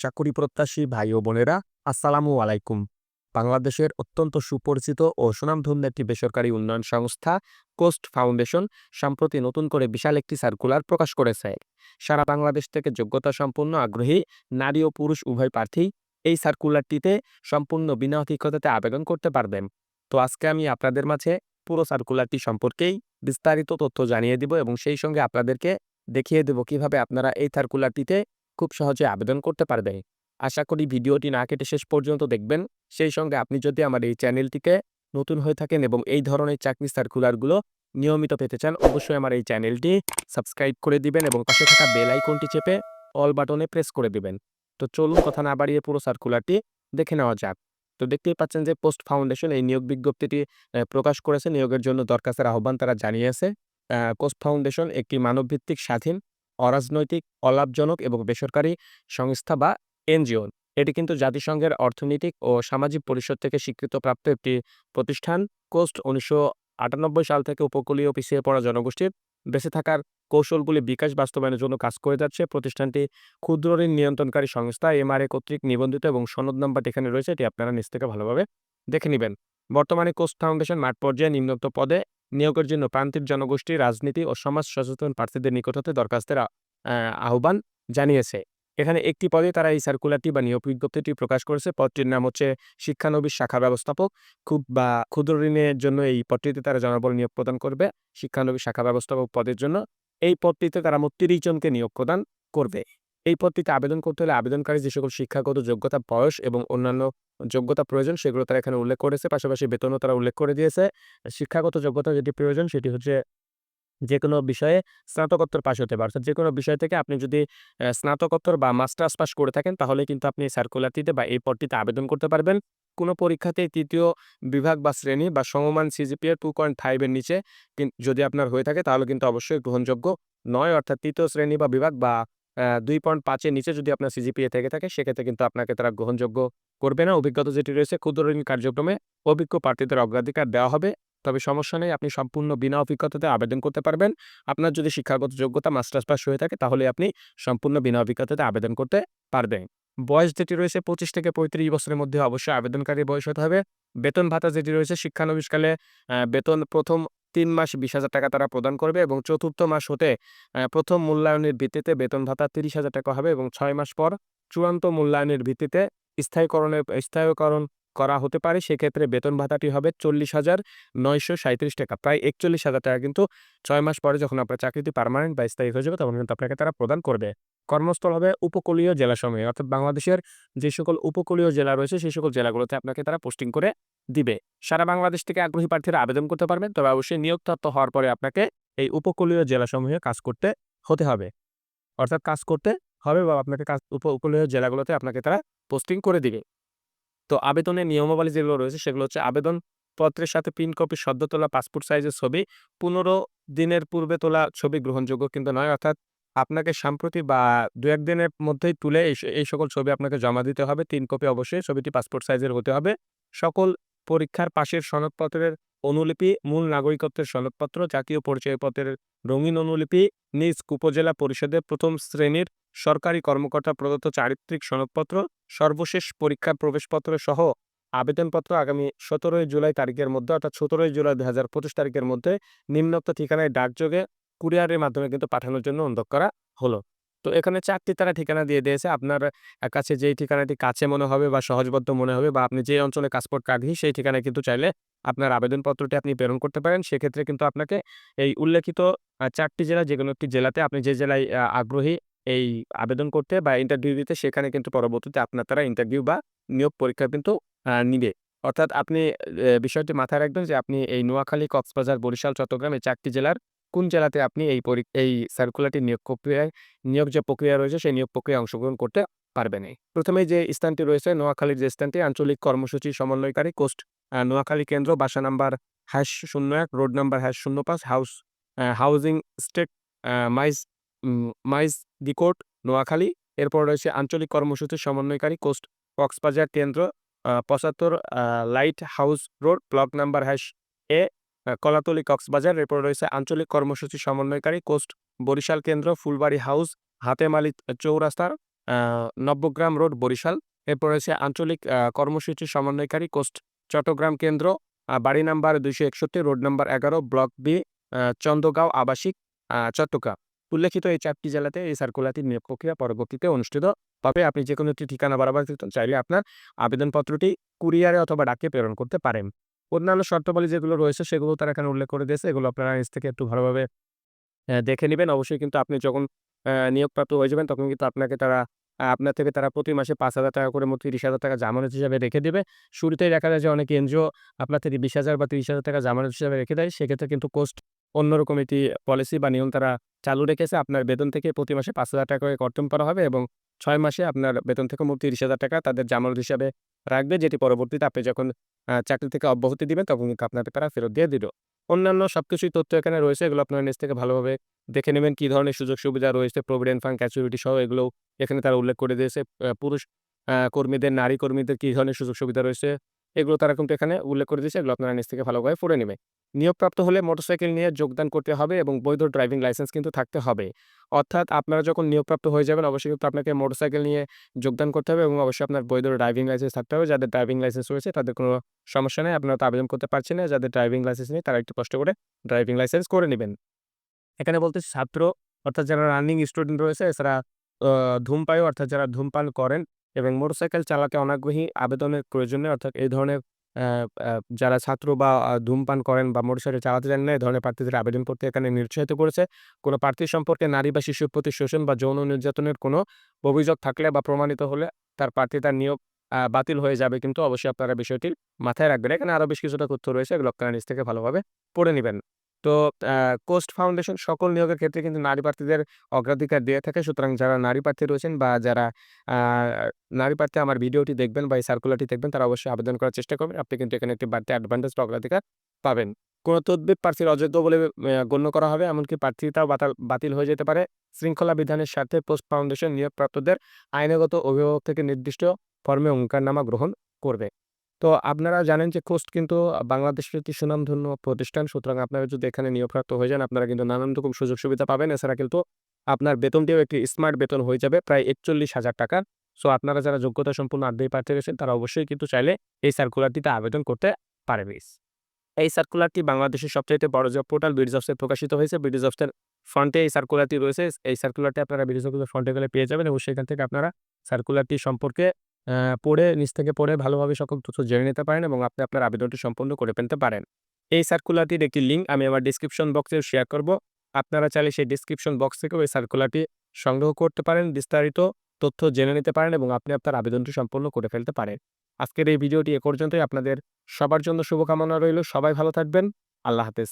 চাকুরি প্রত্যাশী ভাই ও বোনেরা, আসসালামু আলাইকুম। বাংলাদেশের অত্যন্ত সুপরিচিত ও সুনামধন্য একটি বেসরকারি উন্নয়ন সংস্থা কোস্ট ফাউন্ডেশন সম্প্রতি নতুন করে বিশাল একটি সার্কুলার প্রকাশ করেছে। সারা বাংলাদেশ থেকে যোগ্যতা সম্পন্ন আগ্রহী নারী ও পুরুষ উভয় প্রার্থী এই সার্কুলারটিতে সম্পূর্ণ বিনা অধিকতাতে আবেদন করতে পারবেন। তো আজকে আমি আপনাদের মাঝে পুরো সার্কুলারটি সম্পর্কেই বিস্তারিত তথ্য জানিয়ে দিব এবং সেই সঙ্গে আপনাদেরকে দেখিয়ে দেব কীভাবে আপনারা এই সার্কুলারটিতে খুব সহজে আবেদন করতে পারবে। আশা করি ভিডিওটি না কেটে শেষ পর্যন্ত দেখবেন। সেই সঙ্গে আপনি যদি আমার এই চ্যানেলটিকে নতুন হয়ে থাকেন এবং এই ধরনের চাকরি সার্কুলারগুলো নিয়মিত পেতে চান, অবশ্যই আমার এই চ্যানেলটি সাবস্ক্রাইব করে দিবেন এবং পাশে থাকা বেল আইকনটি চেপে অল বাটনে প্রেস করে দিবেন। তো চলুন কথা না বাড়িয়ে পুরো সার্কুলারটি দেখে নেওয়া যাক। তো দেখতেই পাচ্ছেন যে পোস্ট ফাউন্ডেশন এই নিয়োগ বিজ্ঞপ্তিটি প্রকাশ করেছে। নিয়োগের জন্য দরখাস্তের আহ্বান তারা জানিয়েছে। পোস্ট ফাউন্ডেশন একটি মানবভিত্তিক স্বাধীন অরাজনৈতিক, অলাভজনক এবং বেসরকারি সংস্থা বা এনজিও। এটি কিন্তু জাতিসংঘের অর্থনৈতিক ও সামাজিক পরিষদ থেকে স্বীকৃতপ্রাপ্ত একটি প্রতিষ্ঠান। কোস্ট উনিশশো আটানব্বই সাল থেকে উপকূলীয় পিছিয়ে পড়া জনগোষ্ঠীর বেঁচে থাকার কৌশলগুলি বিকাশ বাস্তবায়নের জন্য কাজ করে যাচ্ছে। প্রতিষ্ঠানটি ক্ষুদ্র ঋণ নিয়ন্ত্রণকারী সংস্থা এমআরএ কর্তৃক নিবন্ধিত এবং সনদ নাম্বারটি এখানে রয়েছে, এটি আপনারা নিজ থেকে ভালোভাবে দেখে নেবেন। বর্তমানে কোস্ট ফাউন্ডেশন মাঠ পর্যায়ে নিম্নোক্ত পদে নিয়োগের জন্য প্রান্তিক জনগোষ্ঠী, রাজনীতি ও সমাজ সচেতন প্রার্থীদের নিকট হতে দরখাস্তের আহ্বান জানিয়েছে। এখানে একটি পদে তারা এই সার্কুলারটি বা নিয়োগ বিজ্ঞপ্তিটি প্রকাশ করেছে। পদটির নাম হচ্ছে শিক্ষানবিশ শাখা ব্যবস্থাপক। খুব বা ক্ষুদ্র ঋণের জন্য এই পদটিতে তারা জনবল নিয়োগ প্রদান করবে। শিক্ষানবিশ শাখা ব্যবস্থাপক পদের জন্য এই পদটিতে তারা মোট তিরিশ জনকে নিয়োগ প্রদান করবে। এই পদটিতে আবেদন করতে হলে আবেদনকারী যে সকল শিক্ষাগত যোগ্যতা, বয়স এবং অন্যান্য যোগ্যতা প্রয়োজন সেগুলো তারা এখানে উল্লেখ করেছে। পাশাপাশি বেতনও তারা উল্লেখ করে দিয়েছে। শিক্ষাগত যোগ্যতা যেটি প্রয়োজন সেটি হচ্ছে যে কোনো বিষয়ে স্নাতকোত্তর পাশ হতে পারে। অর্থাৎ যে কোনো বিষয় থেকে আপনি যদি স্নাতকোত্তর বা মাস্টার্স পাস করে থাকেন তাহলে কিন্তু আপনি সার্কুলারটিতে বা এই পদটিতে আবেদন করতে পারবেন। কোনো পরীক্ষাতে তৃতীয় বিভাগ বা শ্রেণি বা সমমান সিজিপিএ টু পয়েন্ট ফাইভের নিচে যদি আপনার হয়ে থাকে তাহলে কিন্তু অবশ্যই গ্রহণযোগ্য নয়। অর্থাৎ তৃতীয় শ্রেণি বা বিভাগ বা দুই পয়েন্ট পাঁচের নিচে যদি আপনার সিজিপিএ থেকে থাকে, সেক্ষেত্রে কিন্তু আপনাকে তারা গ্রহণযোগ্য করবে না। অভিজ্ঞতা যেটি রয়েছে ক্ষুদ্র ঋণ কার্যক্রমে অভিজ্ঞ প্রার্থীদের অগ্রাধিকার দেওয়া হবে। তবে সমস্যা নেই, আপনি সম্পূর্ণ বিনা অভিজ্ঞতাতে আবেদন করতে পারবেন। আপনার যদি শিক্ষাগত যোগ্যতা মাস্টার্স পাস হয়ে থাকে, তাহলে আপনি সম্পূর্ণ বিনা অভিজ্ঞতাতে আবেদন করতে পারবেন। বয়স যেটি রয়েছে, পঁচিশ থেকে পঁয়ত্রিশ বছরের মধ্যে অবশ্যই আবেদনকারীর বয়স হতে হবে। বেতন ভাতা যেটি রয়েছে শিক্ষানবিশকালে বেতন প্রথম তিন মাস বিশ হাজার টাকা তারা প্রদান করবে এবং চতুর্থ মাস হতে প্রথম মূল্যায়নের ভিত্তিতে বেতন ভাতা তিরিশ হাজার টাকা হবে এবং ছয় মাস পর চূড়ান্ত মূল্যায়নের ভিত্তিতে স্থায়ীকরণের স্থায়ীকরণ করা হতে পারে। সেক্ষেত্রে বেতন ভাতাটি হবে চল্লিশ হাজার নয়শো সাঁত্রিশ টাকা। প্রায় একচল্লিশ হাজার টাকা কিন্তু ছয় মাস পরে যখন আপনার চাকরিটি পারমানেন্ট বা স্থায়ী হয়ে যাবে, তখন কিন্তু আপনাকে তারা প্রদান করবে। কর্মস্থল হবে উপকূলীয় জেলা জেলাসমূহে অর্থাৎ বাংলাদেশের যে সকল উপকূলীয় জেলা রয়েছে, সেই সকল জেলাগুলোতে আপনাকে তারা পোস্টিং করে দিবে। সারা বাংলাদেশ থেকে আগ্রহী প্রার্থীরা আবেদন করতে পারবেন, তবে অবশ্যই নিয়োগপ্রাপ্ত হওয়ার পরে আপনাকে এই উপকূলীয় জেলাসমূহে কাজ করতে হতে হবে। অর্থাৎ কাজ করতে হবে বা আপনাকে কাজ, উপকূলীয় জেলাগুলোতে আপনাকে তারা পোস্টিং করে দিবে। তো আবেদনের নিয়মাবলী যেগুলো রয়েছে, সেগুলো হচ্ছে আবেদন পত্রের সাথে প্রিন্ট কপি সদ্য তোলা পাসপোর্ট সাইজের ছবি, পনেরো দিনের পূর্বে তোলা ছবি গ্রহণযোগ্য কিন্তু নয়, অর্থাৎ আপনাকে সাম্প্রতি বা দু এক দিনের মধ্যেই তুলে এই এই সকল ছবি আপনাকে জমা দিতে হবে। তিন কপি অবশ্যই, ছবিটি পাসপোর্ট সাইজের হতে হবে। সকল পরীক্ষার পাশের সনদপত্রের অনুলিপি, মূল নাগরিকত্বের সনদপত্র, জাতীয় পরিচয়পত্রের রঙিন অনুলিপি, নিজ উপজেলা পরিষদের প্রথম শ্রেণির সরকারি কর্মকর্তা প্রদত্ত চারিত্রিক সনদপত্র, সর্বশেষ পরীক্ষা প্রবেশপত্র সহ আবেদনপত্র আগামী সতেরোই জুলাই তারিখের মধ্যে, অর্থাৎ সতেরোই জুলাই দুই হাজার পঁচিশ তারিখের মধ্যে নিম্নোক্ত ঠিকানায় ডাকযোগে কুরিয়ারের মাধ্যমে কিন্তু পাঠানোর জন্য অনুরোধ করা হলো। তো এখানে চারটি তারা ঠিকানা দিয়ে দিয়েছে। আপনার কাছে যেই ঠিকানাটি কাছে মনে হবে বা সহজবদ্ধ মনে হবে বা আপনি যে অঞ্চলে পাসপোর্ট কার্ডই সেই ঠিকানায় কিন্তু চাইলে আপনার আবেদনপত্রটি আপনি প্রেরণ করতে পারেন। সেক্ষেত্রে কিন্তু আপনাকে এই উল্লেখিত চারটি জেলা যে কোনো একটি জেলাতে আপনি যে জেলায় আগ্রহী এই আবেদন করতে বা ইন্টারভিউ দিতে, সেখানে কিন্তু পরবর্তীতে আপনার তারা ইন্টারভিউ বা নিয়োগ পরীক্ষা কিন্তু নিবে। অর্থাৎ আপনি বিষয়টি মাথায় রাখবেন যে আপনি এই নোয়াখালী, কক্সবাজার, বরিশাল, চট্টগ্রাম এই চারটি জেলার কোন জেলাতে আপনি এই এই সার্কুলারটি নিয়োগ প্রক্রিয়ায় নিয়োগ যে প্রক্রিয়া রয়েছে সেই নিয়োগ প্রক্রিয়ায় অংশগ্রহণ করতে পারবেন প্রথমে যে স্থানটি রয়েছে নোয়াখালীর যে স্থানটি আঞ্চলিক কর্মসূচি সমন্বয়কারী কোস্ট নোয়াখালী কেন্দ্র বাসা নাম্বার হ্যাশ শূন্য এক রোড নাম্বার হ্যাশ শূন্য পাঁচ হাউস হাউজিং স্টেট উম, মাইজ দিকোট নোয়াখালী। এরপর রয়েছে আঞ্চলিক কর্মসূচি সমন্বয়কারী কোস্ট কক্সবাজার কেন্দ্র পঁচাত্তর lighthouse road block number hash A Kolatoli Cox's Bazar. এরপর রয়েছে আঞ্চলিক কর্মসূচি সমন্বয়কারী কোস্ট বরিশাল কেন্দ্র ফুলবাড়ি হাউস হাতেমালি চৌরাস্তার আহ, নব্বগ্রাম রোড বরিশাল। এরপর রয়েছে আঞ্চলিক কর্মসূচি সমন্বয়কারী কোস্ট চট্টগ্রাম কেন্দ্র বাড়ি নাম্বার দুইশো একষট্টি রোড নাম্বার এগারো ব্লক বি চন্দগাঁও আবাসিক চট্টগ্রাম। উল্লেখিত এই চারটি জেলাতে এই সার্কুলারটি নিয়োগ প্রক্রিয়া পরবর্তীতে অনুষ্ঠিত হবে। আপনি যে কোনো একটি ঠিকানা বরাবর চাইলে আপনার আবেদনপত্রটি কুরিয়ারে অথবা ডাকে প্রেরণ করতে পারেন। অন্যান্য শর্তাবলী যেগুলো রয়েছে, সেগুলো তারা এখানে উল্লেখ করে দিয়েছে। এগুলো আপনারা নিজ থেকে একটু ভালোভাবে দেখে নেবেন। অবশ্যই কিন্তু আপনি যখন নিয়োগপ্রাপ্ত হয়ে যাবেন, তখন কিন্তু আপনাকে তারা আপনার থেকে তারা প্রতি মাসে পাঁচ হাজার টাকা করে মতো তিরিশ হাজার টাকা জামানত হিসাবে রেখে দেবে। শুরুতেই দেখা যায় যে অনেক এনজিও আপনার থেকে বিশ হাজার বা তিরিশ হাজার টাকা জামানত হিসাবে রেখে দেয়। সেক্ষেত্রে কিন্তু কোস্ট অন্যরকম একটি পলিসি বা নিয়ম তারা চালু রেখেছে। আপনার বেতন থেকে প্রতি মাসে পাঁচ হাজার টাকা করে কর্তন করা হবে এবং ছয় মাসে আপনার বেতন থেকে মোট তিরিশ হাজার টাকা তাদের জামানত হিসাবে রাখবে, যেটি পরবর্তীতে আপনি যখন চাকরি থেকে অব্যাহতি দিবেন, তখন কিন্তু আপনাকে তারা ফেরত দিয়ে দিল। অন্যান্য সবকিছুই তথ্য এখানে রয়েছে, এগুলো আপনার নিজ থেকে ভালোভাবে দেখে নেবেন, কি ধরনের সুযোগ সুবিধা রয়েছে, প্রভিডেন্ট ফান্ড ক্যাচুরিটি সহ এগুলো এখানে তারা উল্লেখ করে দিয়েছে। পুরুষ কর্মীদের, নারী কর্মীদের কী ধরনের সুযোগ সুবিধা রয়েছে, এগুলো তারা কিন্তু এখানে উল্লেখ করে দিয়েছে, এগুলো আপনারা নিজ থেকে ভালোভাবে পড়ে নেবে নিয়োগপ্রাপ্ত হলে মোটরসাইকেল নিয়ে যোগদান করতে হবে এবং বৈধ ড্রাইভিং লাইসেন্স কিন্তু থাকতে হবে। অর্থাৎ আপনারা যখন নিয়োগপ্রাপ্ত হয়ে যাবেন, অবশ্যই কিন্তু আপনাকে মোটরসাইকেল নিয়ে যোগদান করতে হবে এবং অবশ্যই আপনার বৈধ ড্রাইভিং লাইসেন্স থাকতে হবে। যাদের ড্রাইভিং লাইসেন্স রয়েছে, তাদের কোনো সমস্যা নেই। আপনারা তো আবেদন করতে পারছেন না, যাদের ড্রাইভিং লাইসেন্স নেই, তারা একটু কষ্ট করে ড্রাইভিং লাইসেন্স করে নেবেন। এখানে বলতে ছাত্র, অর্থাৎ যারা রানিং স্টুডেন্ট রয়েছে এছাড়া ধূমপায়ী, অর্থাৎ যারা ধূমপান করেন এবং মোটরসাইকেল চালাতে অনাগ্রহী আবেদনের প্রয়োজনে অর্থাৎ এই ধরনের যারা ছাত্র বা ধূমপান করেন বা মোটরসাইকেল চালাতে জানেন না এ ধরনের প্রার্থীদের আবেদন করতে এখানে নিরুৎসাহিত করেছে। কোনো প্রার্থী সম্পর্কে নারী বা শিশুর প্রতি শোষণ বা যৌন নির্যাতনের কোনো অভিযোগ থাকলে বা প্রমাণিত হলে তার প্রার্থী তার নিয়োগ বাতিল হয়ে যাবে। কিন্তু অবশ্যই আপনারা বিষয়টি মাথায় রাখবেন। এখানে আরও বেশ কিছুটা তথ্য রয়েছে, এগুলো আপনারা নিজ থেকে ভালোভাবে পড়ে নেবেন। তো কোস্ট ফাউন্ডেশন সকল নিয়োগের ক্ষেত্রে কিন্তু নারী প্রার্থীদের অগ্রাধিকার দিয়ে থাকে। সুতরাং যারা নারী প্রার্থী রয়েছেন বা যারা নারী প্রার্থী আমার ভিডিওটি দেখবেন বা এই সার্কুলারটি দেখবেন, তারা অবশ্যই আবেদন করার চেষ্টা করবেন। আপনি কিন্তু এখানে একটি বাড়তি অ্যাডভান্টেজ অগ্রাধিকার পাবেন। কোনো তদ্বির প্রার্থীর অযোগ্য বলে গণ্য করা হবে, এমনকি প্রার্থীতাও বাতাল, বাতিল হয়ে যেতে পারে। শৃঙ্খলা বিধানের স্বার্থে পোস্ট ফাউন্ডেশন নিয়োগপ্রাপ্তদের আইনগত অভিভাবক থেকে নির্দিষ্ট ফর্মে অঙ্গীকারনামা গ্রহণ করবে। তো আপনারা জানেন যে কোস্ট কিন্তু বাংলাদেশের একটি সুনামধন্য প্রতিষ্ঠান। সুতরাং আপনারা যদি এখানে নিয়োগপ্রাপ্ত হয়ে যান, আপনারা কিন্তু নানান রকম সুযোগ সুবিধা পাবেন। এছাড়া কিন্তু আপনার বেতনটিও একটি স্মার্ট বেতন হয়ে যাবে, প্রায় একচল্লিশ হাজার টাকা। সো আপনারা যারা যোগ্যতা সম্পূর্ণ আগ্রহী প্রার্থী রয়েছেন, তারা অবশ্যই কিন্তু চাইলে এই সার্কুলারটিতে আবেদন করতে পারবে এই সার্কুলারটি বাংলাদেশের সবচাইতে বড় জব পোর্টাল বিডিজবসে প্রকাশিত হয়েছে। বিডিজবসের ফ্রন্টে এই সার্কুলারটি রয়েছে। এই সার্কুলারটি আপনারা বিডিজবসের ফ্রন্টে গেলে পেয়ে যাবেন এবং সেখান থেকে আপনারা সার্কুলারটি সম্পর্কে পড়ে, নিচ থেকে পড়ে ভালোভাবে সকল তথ্য জেনে নিতে পারেন এবং আপনি আপনার আবেদনটি সম্পন্ন করে ফেলতে পারেন। এই সার্কুলারটির একটি লিঙ্ক আমি আমার ডিসক্রিপশন বক্সে শেয়ার করব। আপনারা চাইলে সেই ডিসক্রিপশন বক্স থেকেও এই সার্কুলারটি সংগ্রহ করতে পারেন, বিস্তারিত তথ্য জেনে নিতে পারেন এবং আপনি আপনার আবেদনটি সম্পন্ন করে ফেলতে পারেন। আজকের এই ভিডিওটি এ পর্যন্তই। আপনাদের সবার জন্য শুভকামনা রইল। সবাই ভালো থাকবেন। আল্লাহ হাফেজ।